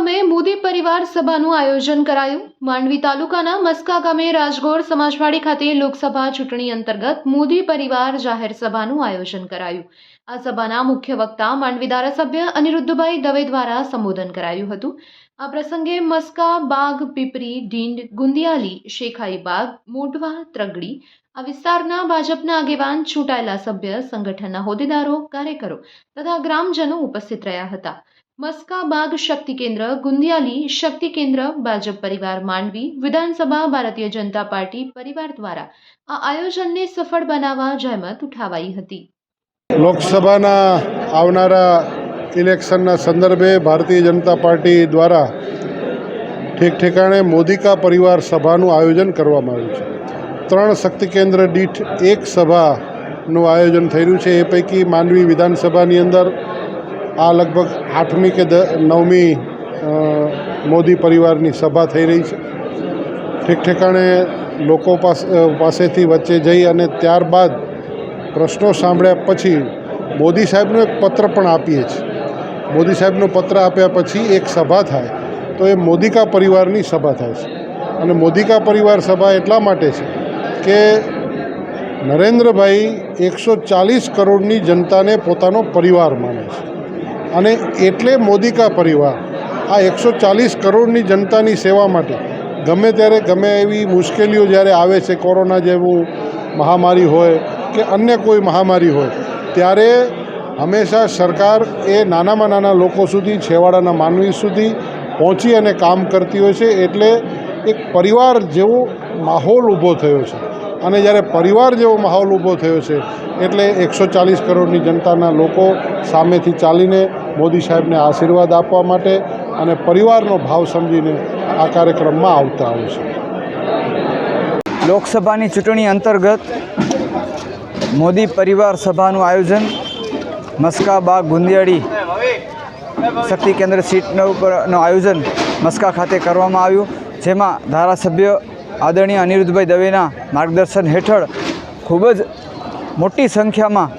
ગામે મોદી પરિવાર સભાનું આયોજન કરાયું. માંડવી તાલુકાના મસ્કા ગામે રાજગોર સમાજવાડી ખાતે લોકસભા ચૂંટણી અંતર્ગત મોદી પરિવાર જાહેર સભાનું આયોજન કરાયું. આ સભાના મુખ્ય વક્તા માંડવી ધારાસભ્ય અનિરુદ્ધભાઈ દવે દ્વારા સંબોધન કરાયું હતું. આ પ્રસંગે મસ્કા, બાગ, પીપરી, ઢીંડ, ગુંદિયાલી, શેખાઈ બાગ, મોઢવા, ત્રગડી આ વિસ્તારના ભાજપના આગેવાન ચૂંટાયેલા સભ્ય, સંગઠનના હોદ્દેદારો, કાર્યકરો તથા ગ્રામજનો ઉપસ્થિત રહ્યા હતા. મસ્કા બાગ શક્તિ કેન્દ્ર, ગુંદિયાલી શક્તિ કેન્દ્ર, ભાજપ પરિવાર માંડવી, વિધાનસભા, ભારતીય જનતા પાર્ટી પરિવાર દ્વારા આ આયોજનને સફળ બનાવવા જહેમત ઉઠાવાઈ હતી. લોકસભાના આવનારા ઇલેક્શનના સંદર્ભે ભારતીય જનતા પાર્ટી દ્વારા ઠેક ઠેકાણે મોદિકા પરિવાર સભાનું આયોજન કરવામાં આવ્યું છે. ત્રણ શક્તિ કેન્દ્ર દીઠ એક સભાનું આયોજન થઈ રહ્યું છે. એ પૈકી માંડવી વિધાનસભાની અંદર આ લગભગ આઠમી કે નવમી મોદી પરિવારની સભા થઈ રહી છે. ઠેક ઠેકાણે લોકો પાસે પાસેથી વચ્ચે જઈ અને ત્યારબાદ પ્રશ્નો સાંભળ્યા પછી મોદી સાહેબનો એક પત્ર પણ આપીએ છીએ. મોદી સાહેબનો પત્ર આપ્યા પછી એક સભા થાય તો એ મોદિકા પરિવારની સભા થાય છે. અને મોદિકા પરિવાર સભા એટલા માટે છે કે નરેન્દ્રભાઈ એકસો ચાલીસ કરોડની જનતાને પોતાનો પરિવાર માને છે. અને એટલે મોદિકા પરિવાર. આ એકસો ચાલીસ કરોડની જનતાની સેવા માટે. ગમે ત્યારે ગમે એવી મુશ્કેલીઓ જ્યારે આવે છે, કોરોના જેવું મહામારી હોય કે અન્ય કોઈ મહામારી હોય, ત્યારે હંમેશા સરકાર એ નાનામાં નાના લોકો સુધી, છેવાડાના માનવી સુધી પહોંચી અને કામ કરતી હોય છે. એટલે એક પરિવાર જેવો માહોલ ઊભો થયો છે. અને જ્યારે પરિવાર જેવો માહોલ ઊભો થયો છે, એટલે એકસો ચાલીસ કરોડની જનતાના લોકો સામેથી ચાલીને મોદી સાહેબને આશીર્વાદ આપવા માટે અને પરિવારનો ભાવ સમજીને આ કાર્યક્રમમાં આવતા હોય છે. લોકસભાની ચૂંટણી અંતર્ગત મોદી પરિવાર સભાનું આયોજન, મસ્કા બાગ ગુંદિયાળી શક્તિ કેન્દ્ર સીટનો ઉપરનું આયોજન મસ્કા ખાતે કરવામાં આવ્યું, જેમાં ધારાસભ્ય આદરણીય અનિરુદ્ધભાઈ દવેના માર્ગદર્શન હેઠળ ખૂબ જ મોટી સંખ્યામાં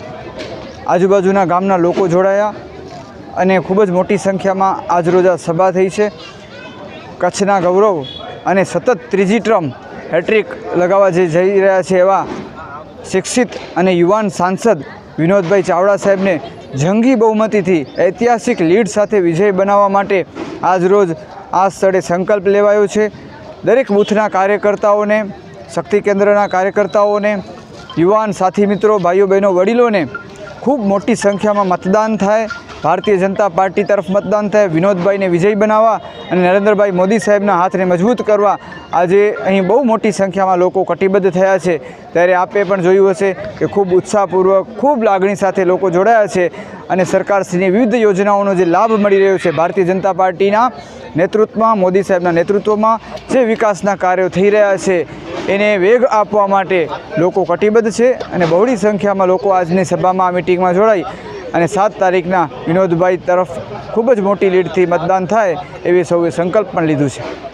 આજુબાજુના ગામના લોકો જોડાયા અને ખૂબ જ મોટી સંખ્યામાં આજરોજ આ સભા થઈ છે. કચ્છના ગૌરવ અને સતત ત્રીજી ટ્રમ હેટ્રિક લગાવવા જે જઈ રહ્યા છે એવા શિક્ષિત અને યુવાન સાંસદ વિનોદભાઈ ચાવડા સાહેબને જંગી બહુમતીથી ઐતિહાસિક લીડ સાથે વિજય બનાવવા માટે આજરોજ આ સ્થળે સંકલ્પ લેવાયો છે. દરેક બૂથના કાર્યકર્તાઓને શક્તિ કેન્દ્રના કાર્યકર્તાઓને યુવાન સાથી મિત્રો ભાઈઓ બહેનો વડીલોને ખૂબ મોટી સંખ્યામાં મતદાન થાય. ભારતીય જનતા પાર્ટી તરફ મતદાન થાય. વિનોદભાઈને વિજય બનાવવા અને નરેન્દ્રભાઈ મોદી સાહેબના હાથને મજબૂત કરવા આજે અહીં બહુ મોટી સંખ્યામાં લોકો કટિબદ્ધ થયા છે. ત્યારે આપે પણ જોયું હશે કે ખૂબ ઉત્સાહપૂર્વક, ખૂબ લાગણી સાથે લોકો જોડાયા છે અને સરકારશ્રીની વિવિધ યોજનાઓનો જે લાભ મળી રહ્યો છે ભારતીય જનતા પાર્ટીના નેતૃત્વમાં, મોદી સાહેબના નેતૃત્વમાં જે વિકાસના કાર્યો થઈ રહ્યા છે એને વેગ આપવા માટે લોકો કટિબદ્ધ છે અને બહોળી સંખ્યામાં લોકો આજની સભામાં આ મિટિંગમાં જોડાઈ અને સાત તારીખના વિનોદભાઈ તરફ ખૂબ જ મોટી લીડથી મતદાન થાય એવી સૌએ સંકલ્પ પણ લીધું છે.